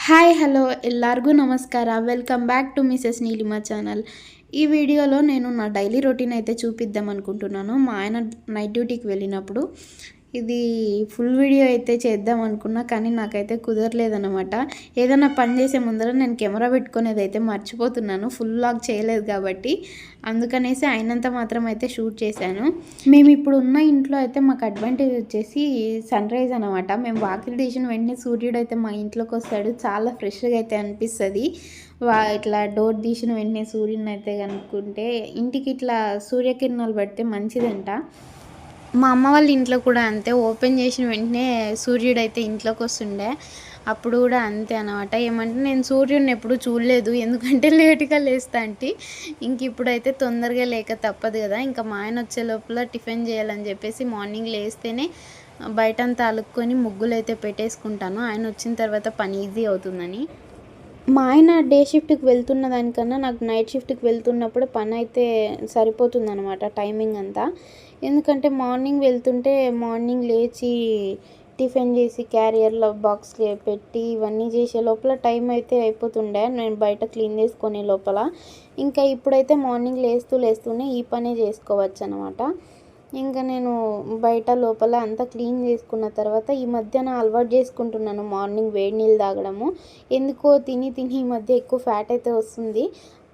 Hi hello ಎಲ್ಲರಿಗೂ ನಮಸ್ಕಾರ welcome back to Mrs Neelima channel ఈ వీడియోలో నేను నా డైలీ రొటీన్ అయితే చూపిద్దాం అనుకుంటున్నాను మా ఆయన నైట్ డ్యూటీకి వెళ్ళినప్పుడు ఇది ఫుల్ వీడియో అయితే చేద్దాం అనుకున్నా కానీ నాకైతే కుదరలేదనమాట ఏదైనా పని చేసే ముందర నేను కెమెరా పెట్టుకునేది అయితే మర్చిపోతున్నాను. ఫుల్ లాగ్ చేయలేదు కాబట్టి అందుకనేసి అయినంత మాత్రం అయితే షూట్ చేశాను. మేము ఇప్పుడు ఉన్న ఇంట్లో అయితే మాకు అడ్వాంటేజ్ వచ్చేసి సన్ రైజ్ అనమాట మేము వాకిలు తీసిన వెంటనే సూర్యుడు అయితే మా ఇంట్లోకి వస్తాడు. చాలా ఫ్రెష్గా అయితే అనిపిస్తుంది. వా ఇట్లా డోర్ తీసిన వెంటనే సూర్యుని అయితే కనుక్కుంటే ఇంటికి ఇట్లా సూర్యకిరణాలు పడితే మంచిదంట. మా అమ్మ వాళ్ళ ఇంట్లో కూడా అంతే. ఓపెన్ చేసిన వెంటనే సూర్యుడు అయితే ఇంట్లోకి వస్తుండే. అప్పుడు కూడా అంతే అనమాట ఏమంటే నేను సూర్యుడిని ఎప్పుడు చూడలేదు. ఎందుకంటే లేట్గా లేస్తా అంటే. ఇంక ఇప్పుడైతే తొందరగా లేక తప్పదు కదా. ఇంకా మా ఆయన వచ్చే లోపల టిఫిన్ చేయాలని చెప్పేసి మార్నింగ్ లేస్తేనే బయటంతా అలుక్కొని ముగ్గులు అయితే పెట్టేసుకుంటాను. ఆయన వచ్చిన తర్వాత పని ఈజీ అవుతుందని. మా ఆయన డే షిఫ్ట్కి వెళ్తున్న దానికన్నా నాకు నైట్ షిఫ్ట్కి వెళ్తున్నప్పుడు పని అయితే సరిపోతుందనమాట టైమింగ్ అంతా. ఎందుకంటే మార్నింగ్ వెళ్తుంటే మార్నింగ్ లేచి టిఫిన్ చేసి క్యారియర్లో బాక్స్ పెట్టి ఇవన్నీ చేసే లోపల టైం అయితే అయిపోతుండే. నేను బయట క్లీన్ చేసుకునే లోపల. ఇంకా ఇప్పుడైతే మార్నింగ్ లేస్తూ లేస్తూనే ఈ పనే చేసుకోవచ్చు అనమాట ఇంకా నేను బయట లోపల అంతా క్లీన్ చేసుకున్న తర్వాత ఈ మధ్య నా అలవాటు చేసుకుంటున్నాను మార్నింగ్ వేడి నీళ్ళు తాగడము. ఎందుకో తిని తిని ఈ మధ్య ఎక్కువ ఫ్యాట్ అయితే వస్తుంది.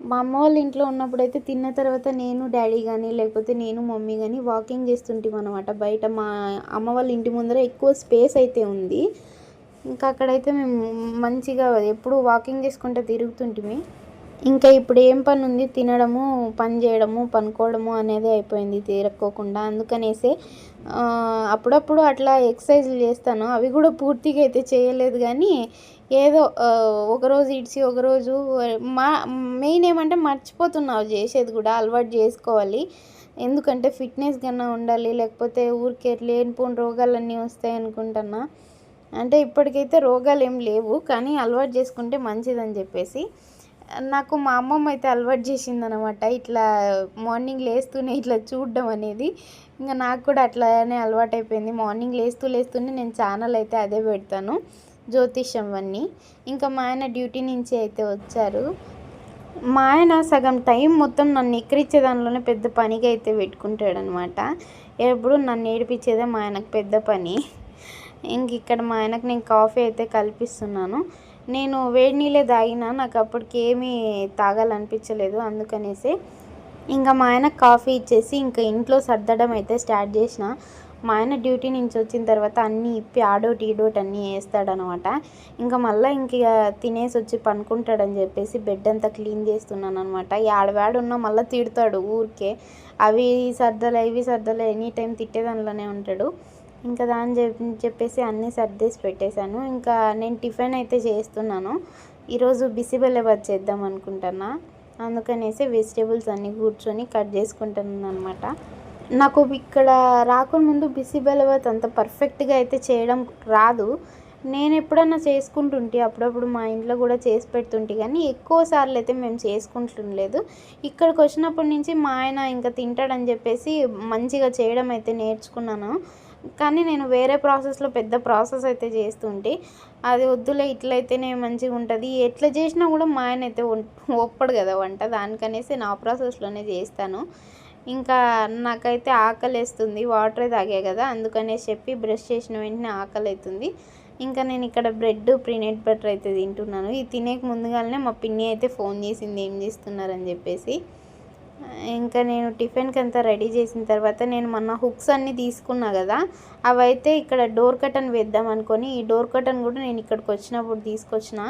మా అమ్మ వాళ్ళ ఇంట్లో ఉన్నప్పుడు అయితే తిన్న తర్వాత నేను డాడీ కానీ లేకపోతే నేను మమ్మీ కానీ వాకింగ్ చేస్తుంటాం అనమాట బయట మా అమ్మ వాళ్ళ ఇంటి ముందర ఎక్కువ స్పేస్ అయితే ఉంది. ఇంకా అక్కడైతే మేము మంచిగా ఎప్పుడు వాకింగ్ చేసుకుంటే తిరుగుతుంటిమి. ఇంకా ఇప్పుడు ఏం పని ఉంది తినడము పని చేయడము పనుకోవడము అనేది అయిపోయింది తీరక్కోకుండా. అందుకనేసే అప్పుడప్పుడు అట్లా ఎక్సర్సైజ్లు చేస్తాను. అవి కూడా పూర్తిగా అయితే చేయలేదు కానీ ఏదో ఒకరోజు ఇడిచి ఒకరోజు మా మెయిన్ ఏమంటే మర్చిపోతున్నావు చేసేది కూడా అలవాటు చేసుకోవాలి. ఎందుకంటే ఫిట్నెస్ కన్నా ఉండాలి లేకపోతే ఊరికే లేనిపోని రోగాలన్నీ వస్తాయి అనుకుంటున్నా. అంటే ఇప్పటికైతే రోగాలు ఏం లేవు కానీ అలవాటు చేసుకుంటే మంచిదని చెప్పేసి. నాకు మా అమ్మమ్మ అయితే అలవాటు చేసింది అనమాట ఇట్లా మార్నింగ్ లేస్తూనే ఇట్లా చూడడం అనేది. ఇంకా నాకు కూడా అట్లానే అలవాటు అయిపోయింది మార్నింగ్ లేస్తూ లేస్తూనే నేను ఛానల్ అయితే అదే పెడతాను. జ్యోతిష్యం అన్నీ. ఇంకా మా ఆయన డ్యూటీ నుంచి అయితే వచ్చారు. మా ఆయన సగం టైం మొత్తం నన్ను ఎక్కిరిచ్చే దానిలోనే పెద్ద పనిగా అయితే పెట్టుకుంటాడు అనమాట ఎప్పుడు నన్ను ఏడిపించేదే మా ఆయనకు పెద్ద పని. ఇంక ఇక్కడ మా ఆయనకు నేను కాఫీ అయితే కల్పిస్తున్నాను. నేను వేడి నీళ్ళే తాగినా నాకు అప్పటికి ఏమీ తాగాలనిపించలేదు అందుకనేసి. ఇంకా మా ఆయన కాఫీ ఇచ్చేసి ఇంకా ఇంట్లో సర్దడం అయితే స్టార్ట్ చేసిన. మా ఆయన డ్యూటీ నుంచి వచ్చిన తర్వాత అన్నీ ఇప్పి ఆడోటి ఈడోటి అన్నీ వేస్తాడనమాట. ఇంకా మళ్ళీ ఇంక తినేసి వచ్చి పనుకుంటాడని చెప్పేసి బెడ్ అంతా క్లీన్ చేస్తున్నాను అనమాట ఆడవాడు ఉన్నా మళ్ళీ తిడతాడు ఊరికే. అవి సర్దలే ఇవి సర్దలే ఎనీ టైం తిట్టేదానిలోనే ఉంటాడు. ఇంకా దాని చెప్పేసి అన్నీ సర్దేసి పెట్టేశాను. ఇంకా నేను టిఫిన్ అయితే చేస్తున్నాను. ఈరోజు బిసిబెల్లబాద్ చేద్దాం అనుకుంటున్నా. అందుకనేసి వెజిటేబుల్స్ అన్నీ కూర్చొని కట్ చేసుకుంటున్నాను అనమాట నాకు ఇక్కడ రాకముందు బిసిబెల్లబాత్ అంత పర్ఫెక్ట్గా అయితే చేయడం రాదు. నేను ఎప్పుడన్నా చేసుకుంటుంటే అప్పుడప్పుడు మా ఇంట్లో కూడా చేసి పెడుతుంటే కానీ ఎక్కువ సార్లు అయితే మేము చేసుకుంటుండలేదు. ఇక్కడికి వచ్చినప్పటి నుంచి మా ఆయన ఇంకా తింటాడని చెప్పేసి మంచిగా చేయడం అయితే నేర్చుకున్నాను. కానీ నేను వేరే ప్రాసెస్లో పెద్ద ప్రాసెస్ అయితే చేస్తుంటే అది వద్దులే ఇట్లయితేనే మంచిగా ఉంటుంది. ఎట్లా చేసినా కూడా మా ఆయన అయితే ఒప్పడు కదా వంట. దానికనేసి నా ప్రాసెస్లోనే చేస్తాను. ఇంకా నాకైతే ఆకలి వేస్తుంది వాటరే తాగే కదా అందుకనే చెప్పి బ్రష్ చేసిన వెంటనే ఆకలి అవుతుంది ఇంకా నేను ఇక్కడ బ్రెడ్ ప్రీనెట్ బటర్ అయితే తింటున్నాను. ఇది తినేకి ముందుగానే మా పిన్ని అయితే ఫోన్ చేసింది ఏం చేస్తున్నారని చెప్పేసి. ఇంకా నేను టిఫిన్కి అంతా రెడీ చేసిన తర్వాత నేను మొన్న హుక్స్ అన్నీ తీసుకున్నా కదా అవైతే ఇక్కడ డోర్ కటన్ వేద్దాం అనుకొని ఈ డోర్ కటన్ కూడా నేను ఇక్కడికి వచ్చినప్పుడు తీసుకొచ్చిన.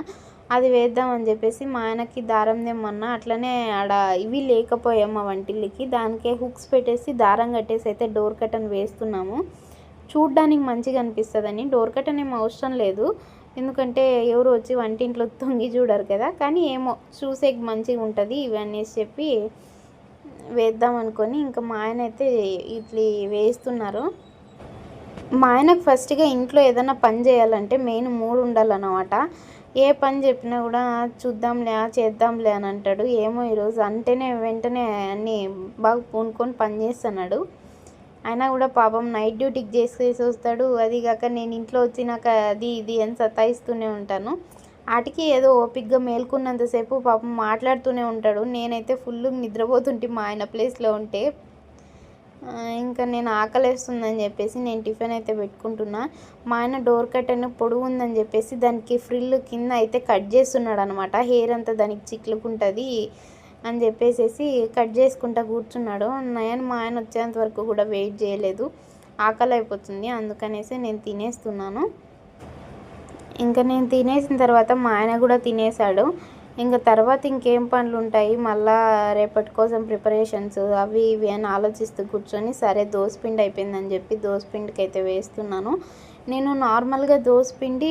అది వేద్దామని చెప్పేసి మా ఆయనకి దారం తెమ్మన్నా అట్లనే ఆడ ఇవి లేకపోయాం మా వంటిల్లికి దానికే హుక్స్ పెట్టేసి దారం కట్టేసి అయితే డోర్ కటన్ వేస్తున్నాము. చూడ్డానికి మంచిగా అనిపిస్తుందని డోర్ కటన్ ఏం అవసరం లేదు. ఎందుకంటే ఎవరు వచ్చి వంటింట్లో తొంగి చూడరు కదా. కానీ ఏమో చూసే మంచిగా ఉంటుంది ఇవన్నీ చెప్పి వేద్దాం అనుకొని ఇంకా మా ఆయన అయితే ఇట్లా వేస్తున్నారు. మా ఆయనకు ఫస్ట్గా ఇంట్లో ఏదైనా పని చేయాలంటే మెయిన్ మూడు ఉండాలన్నమాట. ఏ పని చెప్పినా కూడా చూద్దాంలే చేద్దాంలే అని అంటాడు. ఏమో ఈరోజు అంటేనే వెంటనే అన్నీ బాగా పూనుకొని పని చేస్తున్నాడు. అయినా కూడా పాపం నైట్ డ్యూటీకి చేసేసి వస్తాడు. అది కాక నేను ఇంట్లో వచ్చినాక అది ఇది అని సతాయిస్తూనే ఉంటాను. వాటికి ఏదో ఓపిక్గా మేల్కున్నంతసేపు పాపం మాట్లాడుతూనే ఉంటాడు. నేనైతే ఫుల్ నిద్రపోతుంటే మా ఆయన ప్లేస్లో ఉంటే ఇంకా నేను ఆకలేస్తుందని చెప్పేసి నేను టిఫిన్ అయితే పెట్టుకుంటున్నా. మా ఆయన డోర్ కట్టెన్ పొడుగు ఉందని చెప్పేసి దానికి ఫ్రిల్ కింద అయితే కట్ చేస్తున్నాడు అనమాట హెయిర్ అంతా దానికి చిక్లుకుంటుంది అని చెప్పేసేసి కట్ చేసుకుంటా కూర్చున్నాడు. నేను మా ఆయన వచ్చేంత వరకు కూడా వెయిట్ చేయలేదు. ఆకలి అయిపోతుంది అందుకనేసి నేను తినేస్తున్నాను. ఇంకా నేను తినేసిన తర్వాత మా ఆయన కూడా తినేసాడు ఇంకా తర్వాత ఇంకేం పనులు ఉంటాయి మళ్ళా రేపటి కోసం ప్రిపరేషన్స్ అవి ఇవి అని ఆలోచిస్తూ కూర్చొని సరే దోసపిండి అయిపోయిందని చెప్పి దోసపిండికి అయితే వేస్తున్నాను. నేను నార్మల్గా దోసపిండి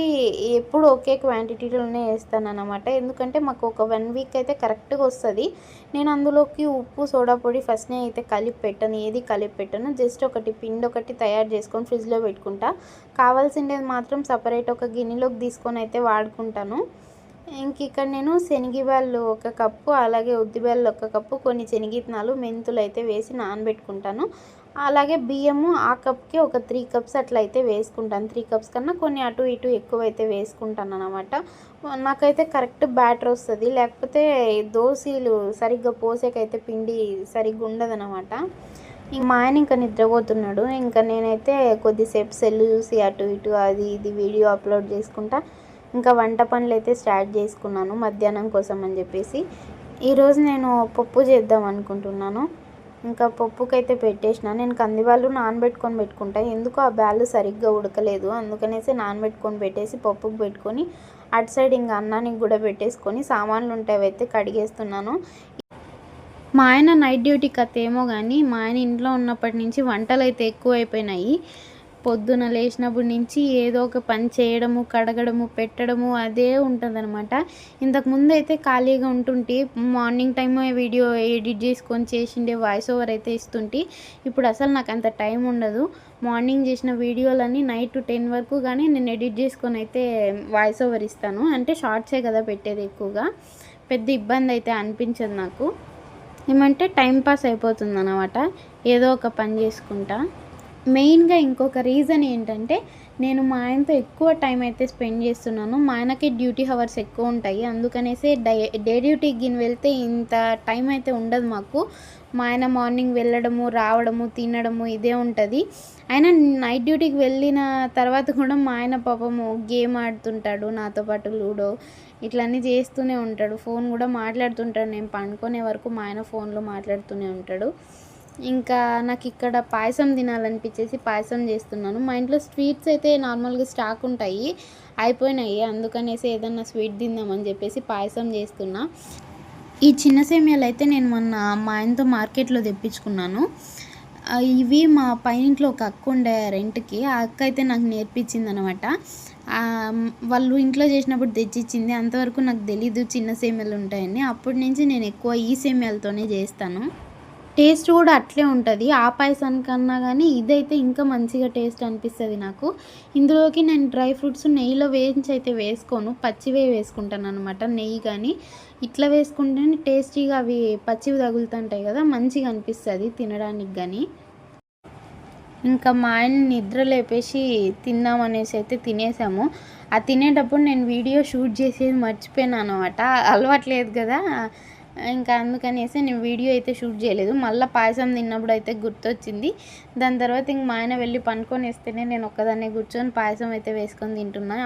ఎప్పుడు ఒకే క్వాంటిటీలోనే వేస్తాను అనమాట ఎందుకంటే మాకు ఒక వన్ వీక్ అయితే కరెక్ట్గా వస్తుంది. నేను అందులోకి ఉప్పు సోడా పొడి ఫస్ట్నే అయితే కలిపి పెట్టను. ఏది కలిపి పెట్టను? జస్ట్ ఒకటి పిండి ఒకటి తయారు చేసుకొని ఫ్రిడ్జ్లో పెట్టుకుంటా. కావాల్సిండేది మాత్రం సపరేట్ ఒక గిన్నెలోకి తీసుకొని అయితే వాడుకుంటాను. ఇంక ఇక్కడ నేను శనగిబ్యాళ్ళు ఒక కప్పు అలాగే ఉద్దిబ్యాళ్ళు ఒక కప్పు కొన్ని శనగిత్నాలు మెంతులు అయితే వేసి నానబెట్టుకుంటాను. అలాగే బియ్యము ఆ కప్కి ఒక త్రీ కప్స్ అట్లా అయితే వేసుకుంటాను. త్రీ కప్స్ కన్నా కొన్ని అటు ఇటు ఎక్కువ అయితే వేసుకుంటాను అనమాట నాకైతే కరెక్ట్ బ్యాటర్ వస్తుంది. లేకపోతే దోశలు సరిగ్గా పోసేకైతే పిండి సరిగ్గా ఉండదనమాట ఇంక మా ఆయన ఇంకా నిద్రపోతున్నాడు. ఇంకా నేనైతే కొద్దిసేపు సెల్ చూసి అటు ఇటు అది ఇది వీడియో అప్లోడ్ చేసుకుంటా. ఇంకా వంట పనులు అయితే స్టార్ట్ చేసుకున్నాను మధ్యాహ్నం కోసం అని చెప్పేసి. ఈరోజు నేను పప్పు చేద్దాం అనుకుంటున్నాను. ఇంకా పప్పుకైతే పెట్టేసిన. నేను కందివాళ్ళు నానబెట్టుకొని పెట్టుకుంటా. ఎందుకు ఆ బ్యాళ్ళు సరిగ్గా ఉడకలేదు? అందుకనేసి నానబెట్టుకొని పెట్టేసి పప్పుకు పెట్టుకొని అటు సైడ్ ఇంకా అన్నానికి కూడా పెట్టేసుకొని సామాన్లు ఉంటాయి అయితే కడిగేస్తున్నాను. మా ఆయన నైట్ డ్యూటీ కథ ఏమో కానీ మా ఆయన ఇంట్లో ఉన్నప్పటి నుంచి వంటలు అయితే ఎక్కువ అయిపోయినాయి పొద్దున లేచినప్పటి నుంచి ఏదో ఒక పని చేయడము కడగడము పెట్టడము అదే ఉంటుందన్నమాట. ఇంతకుముందు అయితే ఖాళీగా ఉంటుంటే మార్నింగ్ టైం వీడియో ఎడిట్ చేసుకొని చేసిండే వాయిస్ ఓవర్ అయితే ఇస్తుంటే ఇప్పుడు అసలు నాకు అంత టైం ఉండదు. మార్నింగ్ చేసిన వీడియోలన్నీ నైట్ టెన్ వరకు కానీ నేను ఎడిట్ చేసుకొని అయితే వాయిస్ ఓవర్ ఇస్తాను. అంటే షార్ట్సే కదా పెట్టేది ఎక్కువగా. పెద్ద ఇబ్బంది అయితే అనిపించదు నాకు. ఏమంటే టైం పాస్ అయిపోతుంది అనమాట ఏదో ఒక పని చేసుకుంటా. మెయిన్గా ఇంకొక రీజన్ ఏంటంటే నేను మా ఆయనతో ఎక్కువ టైం అయితే స్పెండ్ చేస్తున్నాను. మా ఆయనకి డ్యూటీ హవర్స్ ఎక్కువ ఉంటాయి. అందుకనేసి డై డే డ్యూటీకి గిన్ వెళ్తే ఇంత టైం అయితే ఉండదు మాకు. మా ఆయన మార్నింగ్ వెళ్ళడము రావడము తినడము ఇదే ఉంటుంది. ఆయన నైట్ డ్యూటీకి వెళ్ళిన తర్వాత కూడా మా ఆయన పాపము గేమ్ ఆడుతుంటాడు నాతో పాటు లూడో ఇట్లన్నీ చేస్తూనే ఉంటాడు. ఫోన్ కూడా మాట్లాడుతుంటాడు. నేను పండుకునే వరకు మా ఆయన ఫోన్లో మాట్లాడుతూనే ఉంటాడు. ఇంకా నాకు ఇక్కడ పాయసం తినాలనిపించేసి పాయసం చేస్తున్నాను. మా ఇంట్లో స్వీట్స్ అయితే నార్మల్గా స్టాక్ ఉంటాయి అయిపోయినాయి. అందుకనేసి ఏదన్నా స్వీట్ తిందామని చెప్పేసి పాయసం చేస్తున్నా. ఈ చిన్న సేమియాలు అయితే నేను మొన్న మా ఆయనతో మార్కెట్లో తెప్పించుకున్నాను. ఇవి మా పైంట్లో ఒక అక్క ఉండే రెంట్కి ఆ అక్క అయితే నాకు నేర్పించింది అనమాట వాళ్ళు ఇంట్లో చేసినప్పుడు తెచ్చిచ్చింది. అంతవరకు నాకు తెలీదు చిన్న సేమియాలు ఉంటాయని. అప్పటి నుంచి నేను ఎక్కువ ఈ సేమియాలతోనే చేస్తాను. టేస్ట్ కూడా అట్లే ఉంటుంది. ఆ పాయసం కన్నా కానీ ఇదైతే ఇంకా మంచిగా టేస్ట్ అనిపిస్తుంది నాకు. ఇందులోకి నేను డ్రై ఫ్రూట్స్ నెయ్యిలో వేయించి అయితే వేసుకోను. పచ్చివే వేసుకుంటాను అనమాట నెయ్యి కానీ ఇట్లా వేసుకుంటేనే టేస్టీగా అవి పచ్చివి తగులుతుంటాయి కదా మంచిగా అనిపిస్తుంది తినడానికి కానీ ఇంకా మా ఆయన నిద్ర లేపేసి తిందాం అనేసి అయితే తినేసాము. ఆ తినేటప్పుడు నేను వీడియో షూట్ చేసేది మర్చిపోయాను అనమాట అలవాట్లేదు కదా. ఇంకా అందుకనేసి నేను వీడియో అయితే షూట్ చేయలేదు. మళ్ళీ పాయసం తిన్నప్పుడు అయితే గుర్తొచ్చింది. దాని తర్వాత ఇంక మా ఆయన వెళ్ళి పనుకొని వేస్తేనే నేను ఒక్కదాన్నే కూర్చొని పాయసం అయితే వేసుకొని తింటున్నా.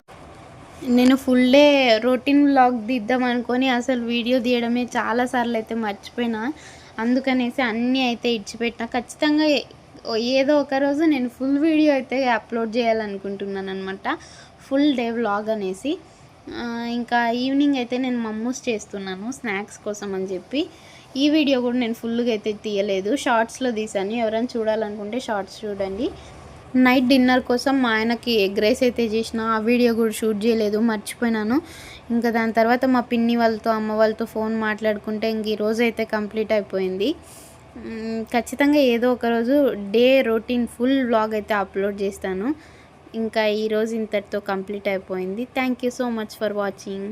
నేను ఫుల్ డే రొటీన్ వ్లాగ్ దిద్దామనుకొని అనుకొని అసలు వీడియో తీయడమే చాలాసార్లు అయితే మర్చిపోయినా. అందుకనేసి అన్నీ అయితే ఇడిచిపెట్టిన ఖచ్చితంగా ఏదో ఒక రోజు నేను ఫుల్ వీడియో అయితే అప్లోడ్ చేయాలనుకుంటున్నాను అనమాట ఫుల్ డే వ్లాగ్ అనేసి. ఇంకా ఈవినింగ్ అయితే నేను మమ్మూస్ చేస్తున్నాను స్నాక్స్ కోసం అని చెప్పి. ఈ వీడియో కూడా నేను ఫుల్గా అయితే తీయలేదు. షార్ట్స్లో తీసాను ఎవరైనా చూడాలనుకుంటే షార్ట్స్ చూడండి. నైట్ డిన్నర్ కోసం మా ఆయనకి ఎగ్ రైస్ అయితే చేసిన. ఆ వీడియో కూడా షూట్ చేయలేదు మర్చిపోయినాను. ఇంకా దాని తర్వాత మా పిన్ని వాళ్ళతో అమ్మ వాళ్ళతో ఫోన్ మాట్లాడుకుంటే ఇంక ఈరోజు అయితే కంప్లీట్ అయిపోయింది. ఖచ్చితంగా ఏదో ఒకరోజు డే రొటీన్ ఫుల్ వ్లాగ్ అయితే అప్లోడ్ చేస్తాను. ఇంకా ఈరోజు ఇంతటితో కంప్లీట్ అయిపోయింది. Thank you so much for watching